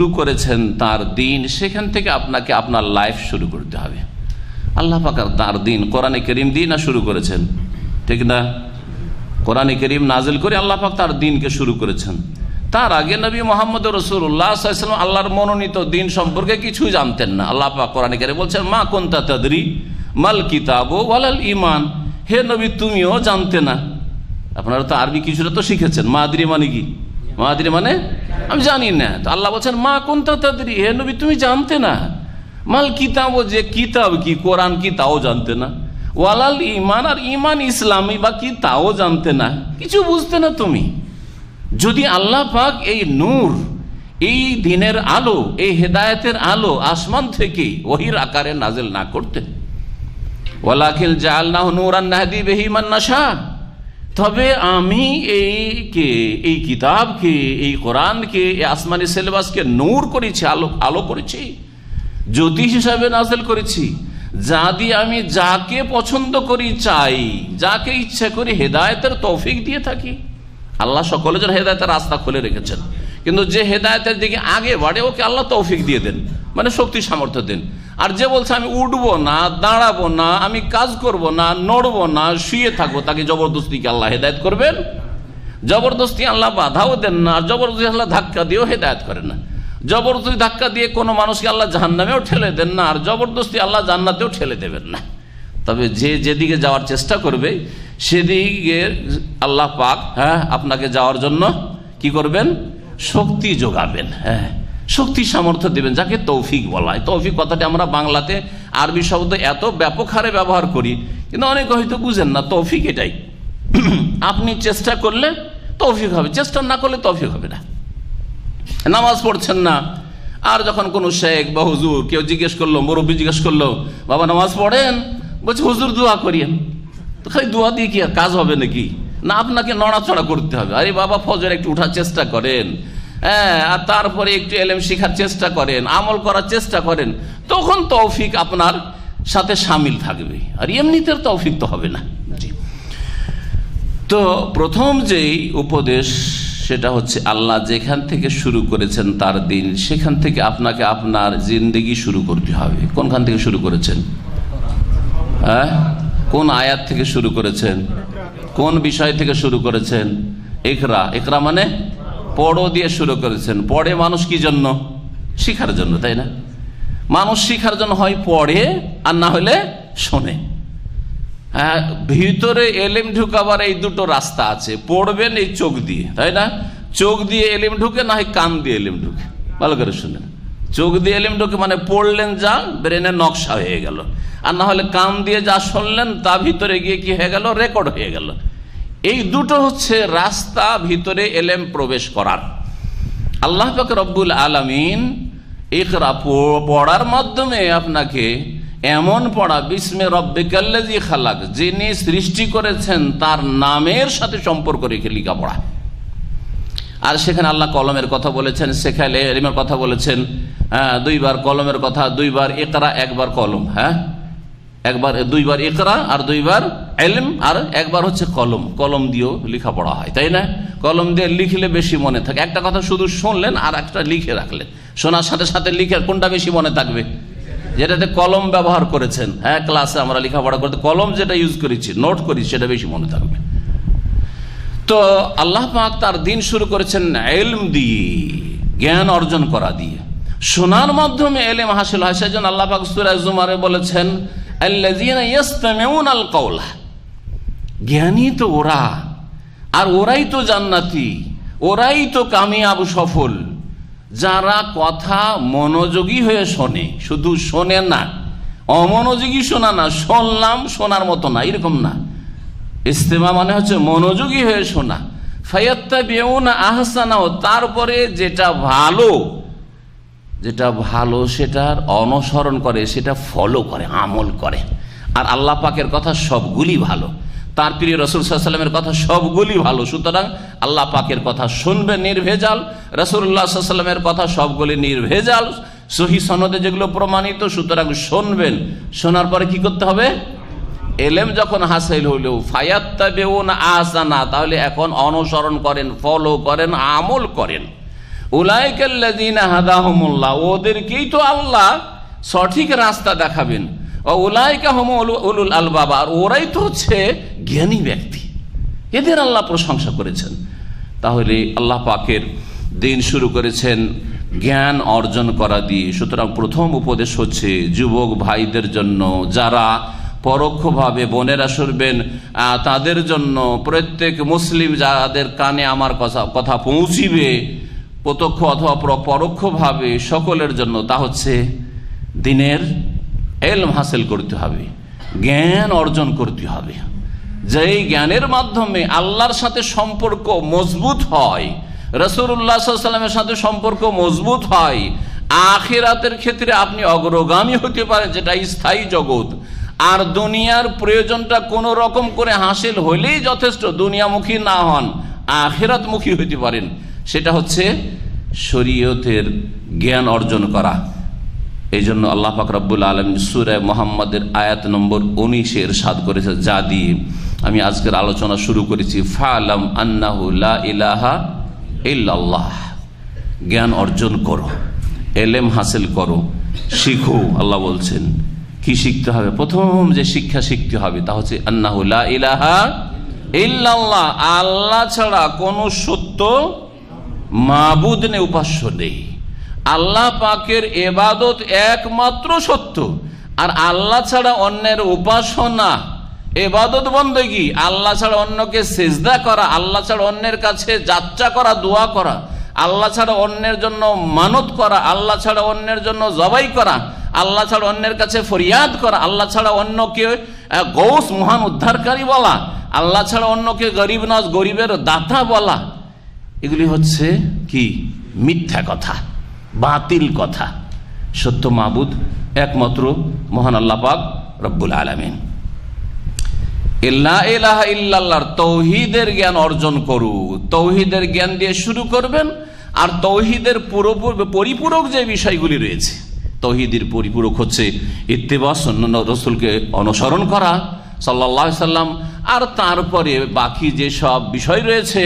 শুরু করেছেন তার দিন, সেখান থেকে আপনাকে আপনার লাইফ শুরু করতে হবে। আল্লাহ পাকার তার দিন, কোরআনে করিম দিয়ে না শুরু করেছেন? ঠিক না? কোরআনে করিম নাজিল করে আল্লাহ পাক তার দিনকে শুরু করেছেন। তার আগে নবী মোহাম্মদ রসুল্লাহ সাল্লাম আল্লাহর মনোনীত দিন সম্পর্কে কিছু জানতেন না। আল্লাহ পাক কোরআনে করিম বলছেন, মা কোনতা তাদরি মাল কিতাব ওয়ালাল ইমান হে নবী, তুমিও জানতে না। আপনারা তো আরবি কিছুটা তো শিখেছেন। মাদ্রি মানে কি? মাদ্রি মানে? আমি জানি না। তো আল্লাহ বলছেন, মা কোনটা তাদরি? হে নবী, তুমি জানতে না। মাল কিতাব যে কিতাব কি, কোরআন কি, তাও জানতে না। ওয়ালাল ইমান আর ইমান ইসলামী বা কি, তাও জানতে না। কিছু বুঝতে না তুমি? যদি আল্লাহ পাক এই নূর, এই দিনের আলো, এই হেদায়েতের আলো আসমান থেকে ওহির আকারে নাজেল না করতেন। ওয়ালাকিল জাল না নুরান নাহদি বেহিমান নাশা। তবে আমি এইকে এই কিতাবকে, এই কোরআনকে, এই আসমানি সিলেবাসকে নূর করেছি, আলো আলো করেছি, জ্যোতিষ হিসাবে নাজেল করেছি। যা দিয়ে আমি যাকে পছন্দ করি চাই, যাকে ইচ্ছা করি হেদায়তের তৌফিক দিয়ে থাকি। আল্লাহ সকলের জন্য হেদায়তের রাস্তা খুলে রেখেছেন। কিন্তু যে হেদায়তের দিকে আগে বাড়ে, ওকে আল্লাহ তৌফিক দিয়ে দেন মানে শক্তি সামর্থ্য দেন। আর যে বলছে, আমি উঠবো না, দাঁড়াবো না, আমি কাজ করব না, নড়বো না, শুয়ে থাকব, তাকে জবরদস্তিকে আল্লাহ হেদায়ত করবেন? জবরদস্তি আল্লাহ বাধাও দেন না, আর জবরদস্তি আল্লাহ ধাক্কা দিয়েও হেদায়ত করেন না। জবরদস্তি ধাক্কা দিয়ে কোনো মানুষকে আল্লাহ জাহান্নামেও ঠেলে দেন না, আর জবরদস্তি আল্লাহ জান্নাতেও ঠেলে দেবেন না। তবে যে যেদিকে যাওয়ার চেষ্টা করবে, সেদিকে আল্লাহ পাক হ্যাঁ আপনাকে যাওয়ার জন্য কি করবেন? শক্তি যোগাবেন হ্যাঁ। শক্তি সামর্থ্য দেবেন, যাকে তৌফিক বলা হয়। তৌফিক কথাটি আমরা বাংলাতে আরবি শব্দ এত ব্যাপক হারে ব্যবহার করি, কিন্তু অনেকে হয়তো বুঝেন না, তৌফিক এটাই। আপনি চেষ্টা করলে তৌফিক হবে, চেষ্টা না করলে তৌফিক হবে না। নামাজ পড়ছেন না, আর যখন কোনো শেখ বা হুজুর কেউ জিজ্ঞেস করল, মুরব্বী জিজ্ঞেস করল, বাবা, নামাজ পড়েন? বলছে, হুজুর দোয়া করিয়েন। তো খালি দোয়া দিয়ে কি কাজ হবে নাকি? না আপনাকে নড়াচড়া করতে হবে। আরে বাবা ফজর একটু উঠার চেষ্টা করেন। হ্যাঁ আর তারপরে একটু এলেম শেখার চেষ্টা করেন আমল করার চেষ্টা করেন তখন তৌফিক আপনার সাথে সামিল থাকবে। আর এমনিতে তৌফিক তো হবে না। তো প্রথম যেই উপদেশ সেটা হচ্ছে আল্লাহ যেখান থেকে শুরু করেছেন তার দিন সেখান থেকে আপনাকে আপনার জিন্দগি শুরু করতে হবে। কোনখান থেকে শুরু করেছেন? হ্যাঁ? কোন আয়াত থেকে শুরু করেছেন? কোন বিষয় থেকে শুরু করেছেন? একরা একরা মানে পড়ো দিয়ে শুরু করেছেন। পড়ে মানুষ কি জন্য? শিখার জন্য, তাই না? মানুষ শিখার জন্য হয় পড়ে আর না হলে শোনে। হ্যাঁ ভিতরে এলেম ঢুকাবার এই দুটো রাস্তা আছে। পড়বেন এই চোখ দিয়ে, তাই না? চোখ দিয়ে এলেম ঢুকে, না হয় কান দিয়ে এলেম ঢুকে। ভালো করে শুনেন। চোখ দিয়ে এলেম ঢুকে মানে পড়লেন যা ব্রেনের নকশা হয়ে গেল। আর না হলে কান দিয়ে যা শুনলেন, তা ভিতরে গিয়ে কি হয়ে গেল? রেকর্ড হয়ে গেল। এই দুটো হচ্ছে রাস্তা ভিতরে এলেম প্রবেশ করার। আল্লাহ রব্বুল আলমিন ইকরা পড়ার মাধ্যমে আপনাকে এমন পড়া, বিস্মে রব্বিকাল্লাজি খালাক, যিনি সৃষ্টি করেছেন, তার নামের সাথে সম্পর্ক রেখে লেখাপড়া। আর সেখানে আল্লাহ কলমের কথা বলেছেন, সেখানে এলিমের কথা বলেছেন হ্যাঁ দুইবার কলমের কথা, দুইবার একরা একবার কলম হ্যাঁ? একবার, দুইবার একরা আর দুইবার এলম আর একবার হচ্ছে কলম। কলম দিয়েও লেখাপড়া হয়, তাই না? কলম দিয়ে লিখলে বেশি মনে থাকে। একটা কথা শুধু শুনলেন আর একটা লিখে রাখলেন। শোনার সাথে সাথে লিখে কোনটা বেশি মনে থাকবে? যেটাতে কলম ব্যবহার করেছেন হ্যাঁ ক্লাসে আমরা লেখাপড়া করতে, কলম যেটা ইউজ করেছি নোট করি সেটা বেশি মনে থাকবে। তো আল্লাহ পাক তার দিন শুরু করেছেন এলম দিয়ে, জ্ঞান অর্জন করা দিয়ে। শোনার মাধ্যমে এলেম হাসিল হয়, সেজন্য আল্লাহ পাক সুরাজ জুমারে বলেছেন আল কৌলা জ্ঞানী তো ওরা, আর ওরাই তো জান্নাতি, ওরাই তো কামিয়াব সফল। যারা কথা মনোযোগী হয়ে শোনে, শুধু শোনে না, অমনোযোগী শোনা না, শুনলাম শোনার মতো না, এরকম না। ইস্তেমা মানে হচ্ছে মনোযোগী হয়ে শোনা। ফায়াত্তা বেউন আহসানাও তারপরে যেটা ভালো যেটা ভালো সেটার অনুসরণ করে, সেটা ফলো করে, আমল করে। আর আল্লাহ পাকের কথা সবগুলি ভালো। তার প্রিয় রসুল সাল্লামের কথা সবগুলি ভালো। সুতরাং আল্লাহ পাকের কথা শুনবে নির্ভেজাল রসুল্লাহ সাল্লামের কথা সবগুলি নির্ভেজাল। সহি সনদে যেগুলো প্রমাণিত, সুতরাং শুনবেন। শোনার পরে কি করতে হবে? এলেম যখন হাসিল হইলেও ফায়াত্তা বেউন আসানা, তাহলে এখন অনুসরণ করেন ফলো করেন, আমল করেন। উলাইকাল্লাদিন হাদাহমুল্লাহ, ওদেরকেই তো আল্লাহ সঠিক রাস্তা দেখাবেন। উলাইকা হম উলুল আল বাবা ওরাই তো হচ্ছে জ্ঞানী ব্যক্তি। এদের আল্লাহ প্রশংসা করেছেন। তাহলে আল্লাহ পাকের দিন শুরু করেছেন জ্ঞান অর্জন করা দিয়ে। সুতরাং প্রথম উপদেশ হচ্ছে, যুবক ভাইদের জন্য যারা পরোক্ষভাবে বোনেরা শুনবেন তাদের জন্য প্রত্যেক মুসলিম যাদের কানে আমার কথা কথা পৌঁছিবে, প্রত্যক্ষ অথবা পর- পরোক্ষভাবে সকলের জন্য তা হচ্ছে দিনের এলম হাসিল করতে হবে, জ্ঞান অর্জন করতে হবে। যেই জ্ঞানের মাধ্যমে আল্লাহর সাথে সম্পর্ক মজবুত হয় রসুল্লাহ সাল্লামের সাথে সম্পর্ক মজবুত হয়, আখেরাতের ক্ষেত্রে আপনি অগ্রগামী হতে পারেন, যেটা স্থায়ী জগৎ। আর দুনিয়ার প্রয়োজনটা কোনো রকম করে হাসিল হলেই যথেষ্ট, দুনিয়ামুখী না হন, আখেরাতমুখী হইতে পারেন। সেটা হচ্ছে শরীয়তের জ্ঞান অর্জন করা। এই জন্য আল্লাহ পাক রব্বুল আলম সুরায় মোহাম্মদের আয়াত নম্বর উনিশে এরশাদ করেছে, যা দিয়ে আমি আজকের আলোচনা শুরু করেছি, ফালাম আন্নাহু লা ইলাহা ইল্লাল্লাহ। জ্ঞান অর্জন করো, এলেম হাসিল করো, শিখো, আল্লাহ বলছেন। কি শিখতে হবে? প্রথম যে শিক্ষা শিখতে হবে তা হচ্ছে আন্নাহু লা ইলাহা ইল্লাল্লাহ। আল্লাহ ছাড়া কোনো সত্য মাবুদ নে উপাস্য নেই। আল্লাহ পাকের এবাদত একমাত্র সত্য। আর আল্লাহ ছাড়া অন্যের উপাসনা, এবাদত বন্দেগি আল্লাহ ছাড়া অন্যকে সেজদা করা, আল্লাহ ছাড়া অন্যের কাছে যাত্রা করা, দোয়া করা, আল্লাহ ছাড়া অন্যের জন্য মানত করা, আল্লাহ ছাড়া অন্যের জন্য জবাই করা আল্লাহ ছাড়া অন্যের কাছে ফরিয়াদ করা, আল্লাহ ছাড়া অন্যকে গৌস মহান উদ্ধারকারী বলা, আল্লাহ ছাড়া অন্যকে গরিব নজ গরিবের দাতা বলা, এগুলি হচ্ছে কি? মিথ্যা কথা, বাতিল কথা। সত্য মাবুদ, একমাত্র মহান আল্লাহ পাক রব্বুল আলমিন। ইল্লাল্লাহর তৌহিদের জ্ঞান অর্জন করু। তৌহিদের জ্ঞান দিয়ে শুরু করবেন, আর তৌহিদের পুরোপুর পরিপূরক যে বিষয়গুলি রয়েছে তৌহিদের পরিপূরক হচ্ছে ইত্তেবা সন্ন্য রসুলকে অনুসরণ করা সাল্লাহ সাল্লাম। আর তারপরে বাকি যে সব বিষয় রয়েছে,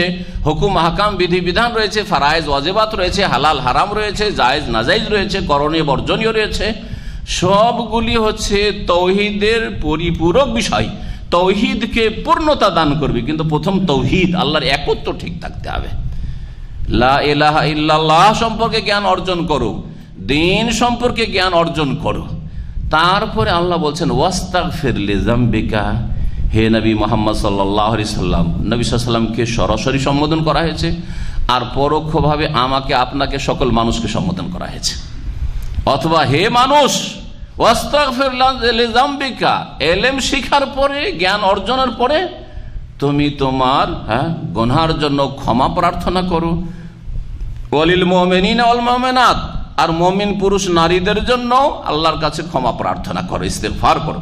হুকুম হাকাম বিধিবিধান রয়েছে, ফারায়েজ, ওয়াজেবাত রয়েছে, হালাল, হারাম রয়েছে, জায়েজ নাজাইজ রয়েছে, করণীয়, বর্জনীয় রয়েছে, সবগুলি হচ্ছে তৌহিদের পরিপূরক বিষয়। তৌহিদকে পূর্ণতা দান করবে, কিন্তু প্রথম তৌহিদ, আল্লাহর একত্র ঠিক থাকতে হবে। লা ইলাহা ইল্লাল্লাহ সম্পর্কে জ্ঞান অর্জন করো দিন সম্পর্কে জ্ঞান অর্জন করো। তারপরে আল্লাহ বলছেন ওয়াস্তাক ফিরলে জাম্বিকা হে নবী মোহাম্মদ সাল্লাহ সাল্লাম, নবী সাল্লামকে সরাসরি সম্বোধন করা হয়েছে আর পরোক্ষভাবে আমাকে, আপনাকে, সকল মানুষকে সম্বোধন করা হয়েছে। অথবা হে মানুষ ওয়াস্তাগফিরলিজাম্বিকা এলেম শিখার পরে, জ্ঞান অর্জনের পরে তুমি তোমার হ্যাঁ গনহার জন্য ক্ষমা প্রার্থনা করো। অলিল মোমেনিন আর মমিন পুরুষ নারীদের জন্য আল্লাহর কাছে ক্ষমা প্রার্থনা করো ইস্তেফার করো।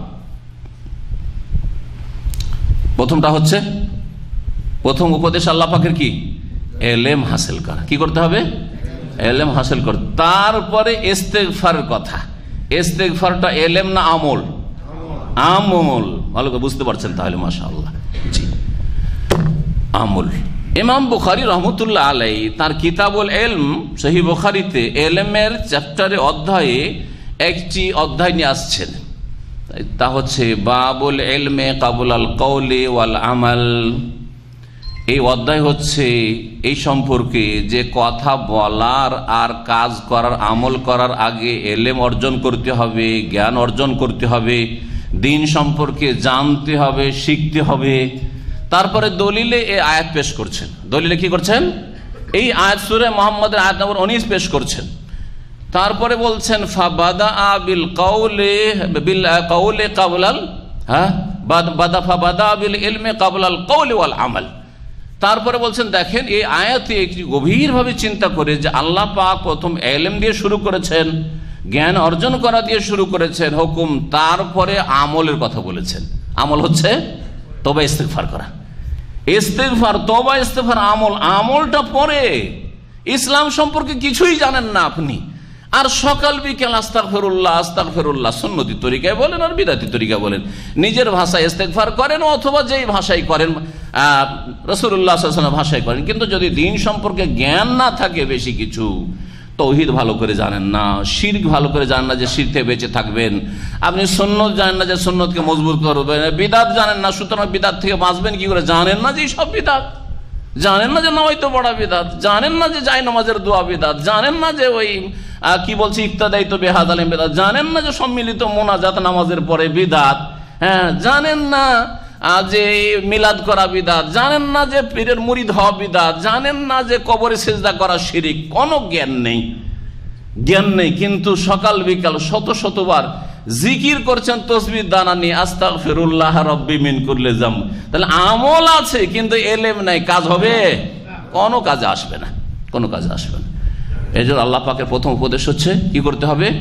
প্রথমটা হচ্ছে, প্রথম উপদেশ আল্লাহ পাকের কি? এলেম হাসিল করা। কি করতে হবে? এলেম হাসিল কর। তারপরে ইস্তেগফারের কথা। ইস্তেগফারটা এলেম না আমল? আমল। ভালো বুঝতে পারছেন তাহলে মাসা আল্লাহ জি। আমল। ইমাম বুখারি রহমতুল্লাহ আলাই তার কিতাবুল এলম সহি বুখারিতে এলেমের চ্যাপ্টারে অধ্যায়ে একটি অধ্যায় নিয়ে আসছেন। তা হচ্ছে বাবুল এলমে কাবুল আল কৌলে ওয়াল আমাল। এই অধ্যায় হচ্ছে এই সম্পর্কে যে কথা বলার আর কাজ করার, আমল করার আগে এলেম অর্জন করতে হবে, জ্ঞান অর্জন করতে হবে, দিন সম্পর্কে জানতে হবে, শিখতে হবে। তারপরে দলিলে এই আয়াত পেশ করছেন। দলিলে কি করছেন? এই আয়াত সুরে মোহাম্মদের আয়াত নম্বর উনিশ পেশ করছেন। তারপরে বলছেন বিল বিল হ্যাঁ? বাদা ফাবাদা কাবলাল আমাল। তারপরে বলছেন, দেখেন, এই আয়াতে একটি গভীরভাবে চিন্তা করে যে আল্লাহ পাক প্রথম এলেম দিয়ে শুরু করেছেন, জ্ঞান অর্জন করা দিয়ে শুরু করেছেন, হুকুম তারপরে আমলের কথা বলেছেন। আমল হচ্ছে তবে ইস্তেকফার করা। ইস্তেকফার তবা ইস্তেকফার আমল। আমলটা পরে। ইসলাম সম্পর্কে কিছুই জানেন না আপনি। আর সকাল, বিকেল আস্তাক ফেরুল্লাহ আস্তাক ফেরুল্লাহ সুন্নতি তরিকায় বলেন আর বিদাতি তরিকা বলেন। নিজের ভাষায় ইস্তেকফার করেন অথবা যেই ভাষায় করেন রসুল্লাহ ভাষায় করেন। কিন্তু যদি দিন সম্পর্কে জ্ঞান না থাকে বেশি কিছু তৌহিদ ভালো করে জানেন না শির ভালো করে জানেন না যে শির থেকে বেঁচে থাকবেন। আপনি সন্ন্যত জানেন না যে সন্ন্যতকে মজবুত করবেন। বিদাত জানেন না, সুতরাং বিদাত থেকে বাঁচবেন কি করে? জানেন না যে সব বিদাত। জানেন না যে নামাই তো বড়া বিদাত। জানেন না যে যাই নামাজের দোয়া বিদাত। জানেন না যে ওই কি বলছি ইত্যাদায়িত বেহাদ আলিম বেদাত। জানেন না যে সম্মিলিত মোনাজাত নামাজের পরে বিদাত। হ্যাঁ জানেন না যে মিলাদ করা বিদাত। জানেন না যে পীরের মুরিদ হওয়া বিদাত। জানেন না যে কবরে সেজদা করা শিরিক। কোনো জ্ঞান নেই। জ্ঞান নেই। কিন্তু সকাল বিকাল শত শতবার জিকির করছেন, তসবির দানা নিয়ে আস্তাক ফেরুল্লাহ রব্বি মিন করলে যাম তাহলে আমল আছে, কিন্তু এলেম নাই। কাজ হবে? কোনো কাজে আসবে না। কোনো কাজে আসবে না। এই জন্য আল্লাহ পাকের প্রথম উপদেশ হচ্ছে, কি করতে হবে?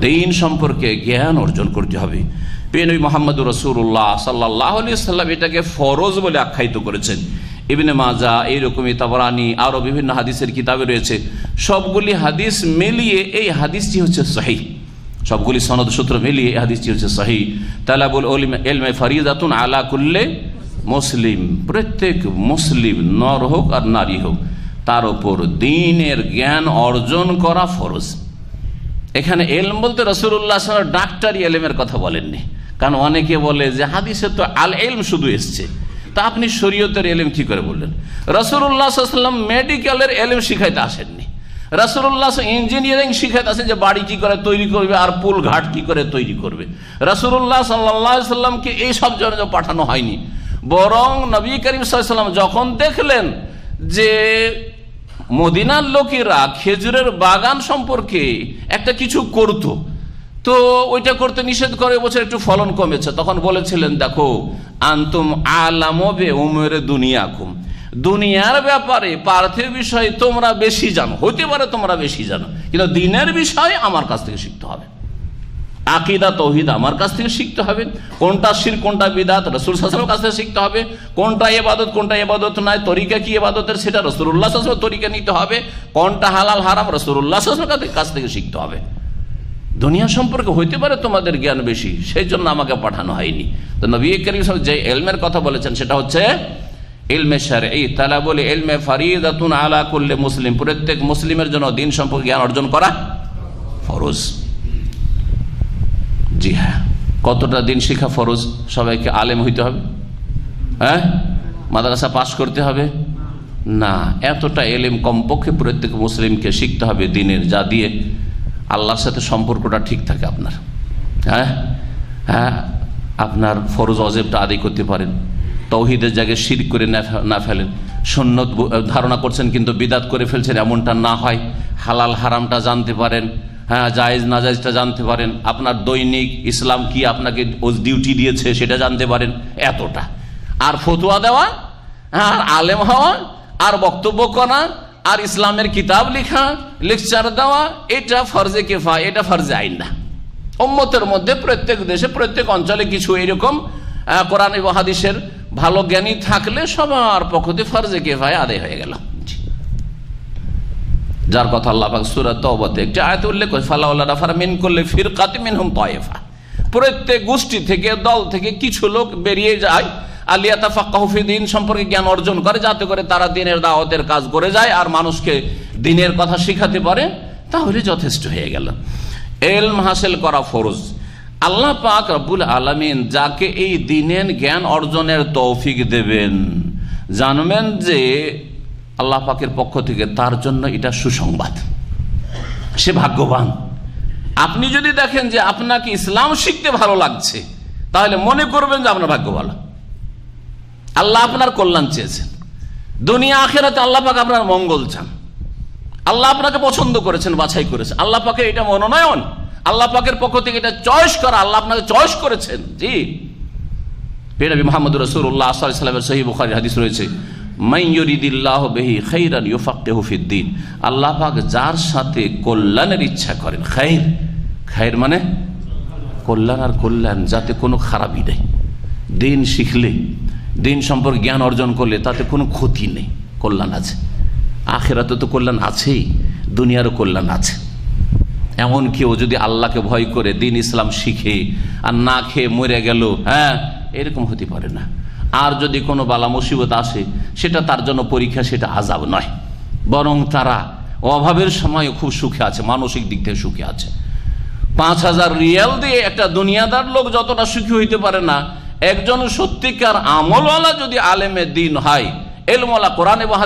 দিন সম্পর্কে জ্ঞান অর্জন করতে হবে। পেনই মোহাম্মদ রসুল্লাহ সাল্লাহ আলি সাল্লাম এটাকে ফরজ বলে আখ্যায়িত করেছেন। ইবনে মাজা, এইরকমই তাবরানি আরও বিভিন্ন হাদিসের কিতাবে রয়েছে। সবগুলি হাদিস মিলিয়ে এই হাদিসটি হচ্ছে সহি সবগুলি সনদ সূত্র মিলিয়ে এই হাদিসটি হচ্ছে সহি তালাবুল এলমে ফরিদাতুন আলা কুল্লে মুসলিম। প্রত্যেক মুসলিম নর হোক আর নারী হোক, তার ওপর দিনের জ্ঞান অর্জন করা ফরজ। এখানে এলম বলতে রসুল্লাহ ডাক্তারি এলেমের কথা বলেননি। কারণ অনেকে বলে যে হাদিসে তো আল এলম শুধু এসছে। তা আপনি শরীয়তের এলেম কি করে বললেন? রসুল্লাহ সাল্লাম মেডিকেলের এলেম শিখাইতে আসেননি। রসুল্লাহ ইঞ্জিনিয়ারিং শিখাইতে আসেন যে বাড়ি কি করে তৈরি করবে আর পুল ঘাট কি করে তৈরি করবে। রসুল্লাহ সাল্লাহ সাল্লামকে এই সব জন্য পাঠানো হয়নি। বরং নবী করিম সাল্লাম যখন দেখলেন যে মদিনার লোকেরা খেজুরের বাগান সম্পর্কে একটা কিছু করত তো ওইটা করতে নিষেধ করে বছর একটু ফলন কমেছে। তখন বলেছিলেন, দেখো, আন্তুম আলামবে উমেরে দুনিয়া কুম দুনিয়ার ব্যাপারে পার্থিব বিষয়ে তোমরা বেশি জানো। হতে পারে তোমরা বেশি জানো, কিন্তু দিনের বিষয় আমার কাছ থেকে শিখতে হবে। আকিদা, তৌহিদ আমার কাছ থেকে শিখতে হবে। কোনটা শির, কোনটা বিদাত, রসুল সাসলামের কাছ থেকে শিখতে হবে। কোনটা এবাদত কোনটা এবাদত নয় তরিকা কি এবাদতের সেটা রসুল্লাহ সাসলামের তরিকা নিতে হবে। কোনটা হালাল, হারাম রসুল্লাহ সাসলামের কাছ থেকে শিখতে হবে। দুনিয়া সম্পর্কে হইতে পারে তোমাদের জ্ঞান বেশি, সেই জন্য আমাকে পাঠানো হয়নি। তো নবী করিম যে এলমের কথা বলেছেন, সেটা হচ্ছে এলমে সার এই তালা বলে এলমে ফারিদাতুন আলা করলে মুসলিম। প্রত্যেক মুসলিমের জন্য দিন সম্পর্কে জ্ঞান অর্জন করা ফরজ। জি হ্যাঁ কতটা দিন শিখা ফরজ, সবাইকে আলেম হইতে হবে? হ্যাঁ? মাদ্রাসা পাশ করতে হবে? না, এতটা এলেম কমপক্ষে প্রত্যেক মুসলিমকে শিখতে হবে দিনের যা দিয়ে। আল্লাহর সাথে সম্পর্কটা ঠিক থাকে আপনার। হ্যাঁ? হ্যাঁ? আপনার ফরজ অজেবটা আদায় করতে পারেন। তৌহিদের জায়গায় শির করে না ফেলেন। সন্ন্যত ধারণা করছেন কিন্তু বিদাত করে ফেলছেন এমনটা না হয়। হালাল হারামটা জানতে পারেন। হ্যাঁ জায়েজ নাজাইজটা জানতে পারেন। আপনার দৈনিক ইসলাম কি আপনাকে ডিউটি দিয়েছে সেটা জানতে পারেন এতটা। আর ফতুয়া দেওয়া, আর আলেম হওয়া, আর বক্তব্য করা আর ইসলামের কিতাব লেখা লেকচার দেওয়া, এটা ফরজে কেফা, এটা ফরজে আইন না। উম্মতের মধ্যে প্রত্যেক দেশে, প্রত্যেক অঞ্চলে কিছু এরকম কোরআন এবং হাদিসের ভালো জ্ঞানী থাকলে সবার পক্ষতে ফরজে কেফায় আদায় হয়ে গেল। যার কথা আল্লাহ সুরাত তওবাতে একটি আয়াত উল্লেখ করে ফালাউল্লাহ রাফার মিন করলে ফিরকাত মিনহুম তয়েফা প্রত্যেক গোষ্ঠী থেকে, দল থেকে কিছু লোক বেরিয়ে যায় আলিয়াতা ফাক্কাহুফি দিন সম্পর্কে জ্ঞান অর্জন করে, যাতে করে তারা দিনের দাওয়াতের কাজ করে যায় আর মানুষকে দিনের কথা শিখাতে পারে, তাহলে যথেষ্ট হয়ে গেল। এলম হাসিল করা ফরজ। আল্লাহ পাক রব্বুল আলমিন যাকে এই দিনের জ্ঞান অর্জনের তৌফিক দেবেন, জানবেন যে আল্লাহ পাকের পক্ষ থেকে তার জন্য এটা সুসংবাদ। সে ভাগ্যবান। আপনি যদি দেখেন যে আপনাকে ইসলাম শিখতে ভালো লাগছে, তাহলে মনে করবেন যে আপনার ভাগ্য আল্লাহ আপনার কল্যাণ চেয়েছেন। দুনিয়া, আখেরাতে আল্লাহ পাক আপনার মঙ্গল চান। আল্লাহ আপনাকে পছন্দ করেছেন, বাছাই করেছেন। আল্লাহ পাকে এটা মনোনয়ন। আল্লাহ পাকের পক্ষ থেকে এটা চয়েস করা আল্লাহ আপনাকে চয়েস করেছেন। জি। পেরাবি মোহাম্মদ রসুল্লাহ সাল্লামের সহি বুখারি হাদিস রয়েছে মাইয়রিদিল্লাহ বেহি খৈরান ইউফাক্তে হুফিদ্দিন আল্লাহ পাক যার সাথে কল্যাণের ইচ্ছা করেন, খাইর। খাইর মানে কল্যাণ আর কল্যাণ, যাতে কোনো খারাপই নেই। দিন শিখলে দিন সম্পর্কে জ্ঞান অর্জন করলে তাতে কোনো ক্ষতি নেই, কল্যাণ আছে। আখেরাতে তো কল্যাণ আছেই, দুনিয়ারও কল্যাণ আছে। এমন কেউ যদি আল্লাহকে ভয় করে, দিন ইসলাম শিখে, আর না খেয়ে মরে গেল হ্যাঁ এরকম হতে পারে না। আর যদি কোনো বালা মুসিবত আসে, সেটা তার জন্য পরীক্ষা, সেটা আজাব নয়। বরং তারা অভাবের সময় খুব সুখে আছে, মানসিক দিক থেকে সুখে আছে। পাঁচ হাজার রিয়াল দিয়ে একটা দুনিয়াদার লোক যতটা সুখী হইতে পারে না একজন সত্যিকার আমলওয়ালা যদি আলেমে দিন হয় এলমলা কোরআন এবং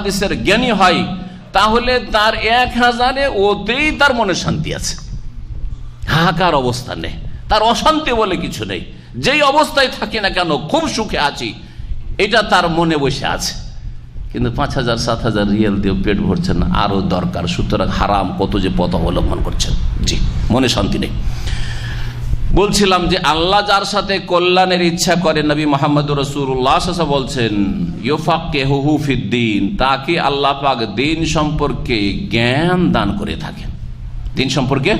জ্ঞানী হয়, তাহলে তার এক হাজারে ওতেই তার মনে শান্তি আছে। হাহাকার অবস্থা নেই। তার অশান্তি বলে কিছু নেই। যেই অবস্থায় থাকি না কেন, খুব সুখে আছি। এটা তার মনে বসে আছে। কিন্তু পাঁচ হাজার, সাত হাজার রিয়েল দিয়ে পেট ভরছেন আরও দরকার। সুতরাং হারাম কত যে পথ অবলম্বন করছেন। জি, মনে শান্তি নেই। বলছিলাম যে আল্লাহ যার সাথে কল্যাণের ইচ্ছা করে নবী মোহাম্মদ রসুল্লাহ বলছেন ইউফাক্কে হুফিদ্দিন তাকে আল্লাহ পাক দিন সম্পর্কে জ্ঞান দান করে থাকেন? দিন সম্পর্কে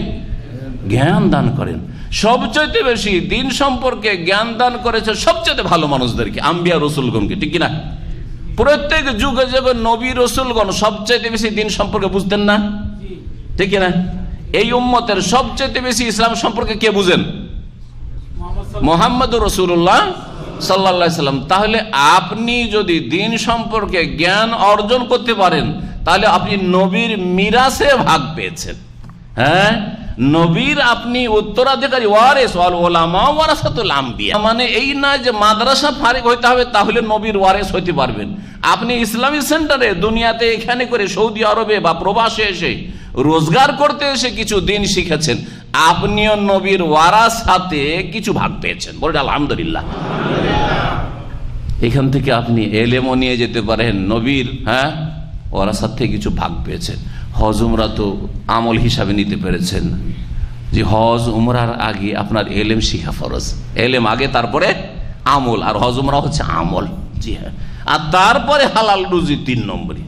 জ্ঞান দান করেন। সবচাইতে বেশি দিন সম্পর্কে জ্ঞান দান করেছে সবচেয়ে ভালো মানুষদেরকে আম্বিয়া রসুলগণকে ঠিক না? প্রত্যেক যুগে যুগে নবী রসুলগণ সবচাইতে বেশি দিন সম্পর্কে বুঝতেন না? ঠিক না? এই উম্মতের সবচেয়ে বেশি ইসলাম সম্পর্কে কে বুঝেন? মোহাম্মদ রসুল্লাহ সাল্লা সাল্লাম, তাহলে আপনি যদি দিন সম্পর্কে জ্ঞান অর্জন করতে পারেন, তাহলে আপনি নবীর মিরাসে ভাগ পেয়েছেন। হ্যাঁ? নবীর আপনি উত্তরাধিকারী, ওয়ারেস মানে এই না যে মাদ্রাসা ফারিক হইতে হবে, তাহলে নবীর ওয়ারেস হইতে পারবেন। আপনি ইসলামী সেন্টারে দুনিয়াতে এখানে করে সৌদি আরবে বা প্রবাসে এসে রোজগার করতে এসে কিছু দিন শিখেছেন। আপনিও নবীর ওয়ারাস হাতে কিছু ভাগ পেয়েছেন। বলে আলহামদুলিল্লাহ। এখান থেকে আপনি এলেমও নিয়ে যেতে পারেন, নবীর হ্যাঁ ওয়ারাসাত থেকে কিছু ভাগ পেয়েছেন। হজ উমরা তো আমল হিসাবে নিতে পেরেছেন। যে হজ উমরার আগে আপনার এলেম শিখা ফরজ। এলেম আগে, তারপরে আমল। আর হজ উমরা হচ্ছে আমল। জি হ্যাঁ। আর তারপরে হালাল রুজি তিন নম্বরে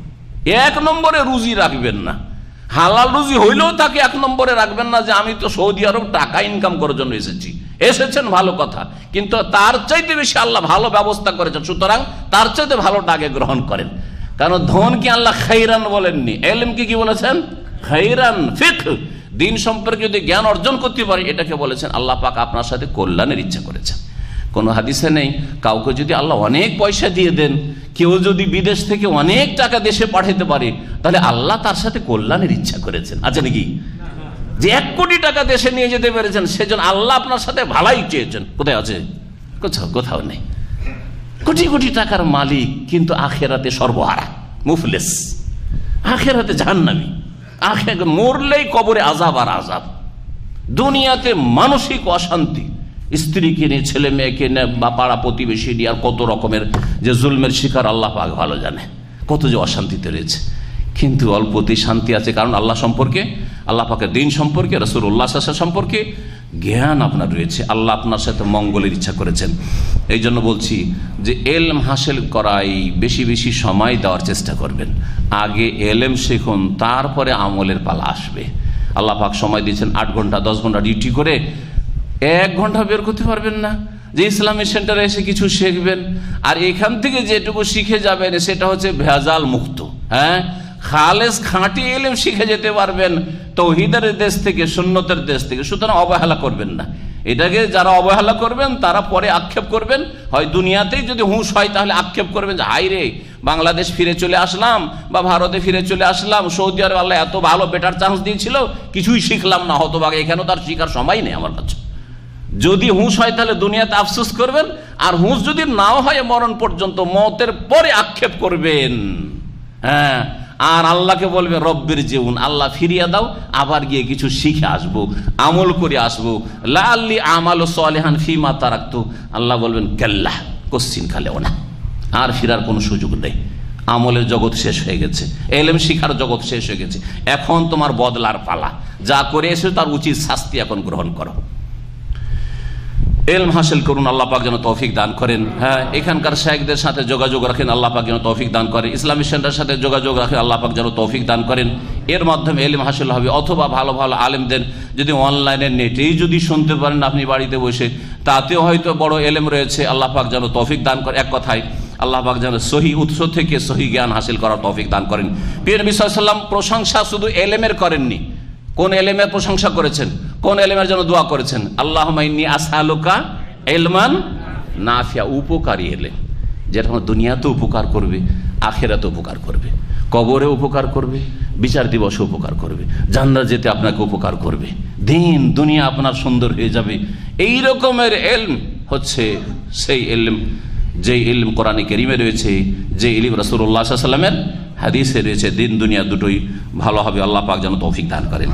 এক নম্বরে রুজি রাখবেন না। হালাল রুজি হইলেও তাকে এক নম্বরে রাখবেন না যে আমি তো সৌদি আরব টাকা ইনকাম করার জন্য এসেছি। এসেছেন ভালো কথা, কিন্তু তার চাইতে বেশি আল্লাহ ভালো ব্যবস্থা করেছেন। সুতরাং তার চাইতে ভালোটা আগে গ্রহণ করেন। কারণ ধন কি আল্লাহ খাইরান বলেননি? এলমকে কি বলেছেন? খাইরান, ফিক। দিন সম্পর্কে যদি জ্ঞান অর্জন করতে পারি, এটাকে বলেছেন, আল্লাহ পাক আপনার সাথে কল্যাণের ইচ্ছা করেছেন। কোনো হাদিসে নেই, কাউকে যদি আল্লাহ অনেক পয়সা দিয়ে দেন কেউ যদি বিদেশ থেকে অনেক টাকা দেশে পাঠাতে পারে, তাহলে আল্লাহ তার সাথে কল্যাণের ইচ্ছা করেছেন। আছে নাকি? যে এক কোটি টাকা দেশে নিয়ে যেতে পেরেছেন সেজন্য আল্লাহ আপনার সাথে ভালাই চেয়েছেন। কোথায় আছে? কোথাও কোথাও নেই। কোটি কোটি টাকার মালিক কিন্তু আখেরাতে সর্বহারা, মুফলেস। আখেরাতে জাহান্নামি। আখে মরলেই কবরে আজাব আর আজাব দুনিয়াতে মানসিক অশান্তি। স্ত্রীকে নিয়ে, ছেলে মেয়েকে নিয়ে বা পাড়া প্রতিবেশী নিয়ে আর কত রকমের যে জুলমের শিকার আল্লাহ পাক ভালো জানে। কত যে অশান্তিতে রয়েছে। কিন্তু অল্পতেই শান্তি আছে। কারণ আল্লাহ সম্পর্কে, আল্লাহ পাকের দিন সম্পর্কে রসুল উল্লাহ সম্পর্কে জ্ঞান আপনার রয়েছে। আল্লাহ আপনার সাথে মঙ্গলের ইচ্ছা করেছেন। এই জন্য বলছি যে এলম হাসিল করাই বেশি বেশি সময় দেওয়ার চেষ্টা করবেন। আগে এলেম শিখুন, তারপরে আমলের পালা আসবে। আল্লাহ পাক সময় দিয়েছেন আট ঘণ্টা, দশ ঘণ্টা ডিউটি করে এক ঘণ্টা বের করতে পারবেন না। যে ইসলামী সেন্টারে এসে কিছু শিখবেন। আর এখান থেকে যেটুকু শিখে যাবেন, সেটা হচ্ছে ভেজাল মুক্ত। হ্যাঁ? খালেস খাঁটি এলেম শিখে যেতে পারবেন। তৌহিদের দেশ থেকে, সুন্নতের দেশ থেকে। সুতরাং অবহেলা করবেন না। এটাকে যারা অবহেলা করবেন, তারা পরে আক্ষেপ করবেন। হয় দুনিয়াতেই যদি হুঁশ হয়, তাহলে আক্ষেপ করবেন যে হাই রে বাংলাদেশ ফিরে চলে আসলাম বা ভারতে ফিরে চলে আসলাম। সৌদি আরব আল্লাহ এত ভালো বেটার চান্স দিয়েছিল। কিছুই শিখলাম না, হতভাগ। এখানেও তার শিখার সময় নেই আমার কাছে। যদি হুঁশ হয় তাহলে দুনিয়াতে আফসোস করবেন, আর হুঁশ যদি নাও হয় মরণ পর্যন্ত মতের পরে আক্ষেপ করবেন। হ্যাঁ আর আল্লাহকে বলবে, রব্বের জীবন, আল্লাহ ফিরিয়ে দাও, আবার গিয়ে কিছু শিখে আসব, আমল করে আসব। লাল্লি আমাল ও সালেহান ফি মাতা রাখতো আল্লাহ বলবেন, কেল্লা, কোশ্চিন খালেও না। আর ফিরার কোনো সুযোগ নেই। আমলের জগৎ শেষ হয়ে গেছে, এলেম শিখার জগৎ শেষ হয়ে গেছে। এখন তোমার বদলার পালা। যা করে এসে তার উচিত শাস্তি এখন গ্রহণ করো। এলম হাসিল করুন, আল্লাহ পাক যেন তৌফিক দান করেন। হ্যাঁ এখানকার শেখদের সাথে যোগাযোগ রাখেন, আল্লাহ পাক যেন তৌফিক দান করেন ইসলামী সেন্টারের সাথে যোগাযোগ রাখেন, আল্লাহ পাক যেন তৌফিক দান করেন। এর মাধ্যমে এলিম হাসিল হবে, অথবা ভালো ভালো আলেমদের যদি অনলাইনে নেটেই যদি শুনতে পারেন আপনি বাড়িতে বসে, তাতেও হয়তো বড় এলেম রয়েছে, আল্লাহ পাক যেন তৌফিক দান করে এক কথায়, আল্লাহ পাক যেন সহি উৎস থেকে সহি জ্ঞান হাসিল করার তৌফিক দান করেন। পীর বিসাল্লাম প্রশংসা শুধু এলেমের করেননি। কোন এলেমের প্রশংসা করেছেন? কোন এলেমের জন্য দোয়া করেছেন? আল্লাহ আসালুকা এলমান নাফিয়া। উপকারী এলেম। যেটা আমার দুনিয়াতেও উপকার করবে আখেরাতে উপকার করবে। কবরে উপকার করবে, বিচার দিবসে উপকার করবে। জান্নাত যেতে আপনাকে উপকার করবে। দিন, দুনিয়া আপনার সুন্দর হয়ে যাবে। এই রকমের এলম হচ্ছে সেই এলম যে ইলম কোরআনে কেরিমে রয়েছে যে ইলিম রসুল্লাহ সাল্লামের হাদিসে রয়েছে, দিন, দুনিয়া দুটোই ভালো হবে। আল্লাহ পাক যেন তৌফিক দান করেন।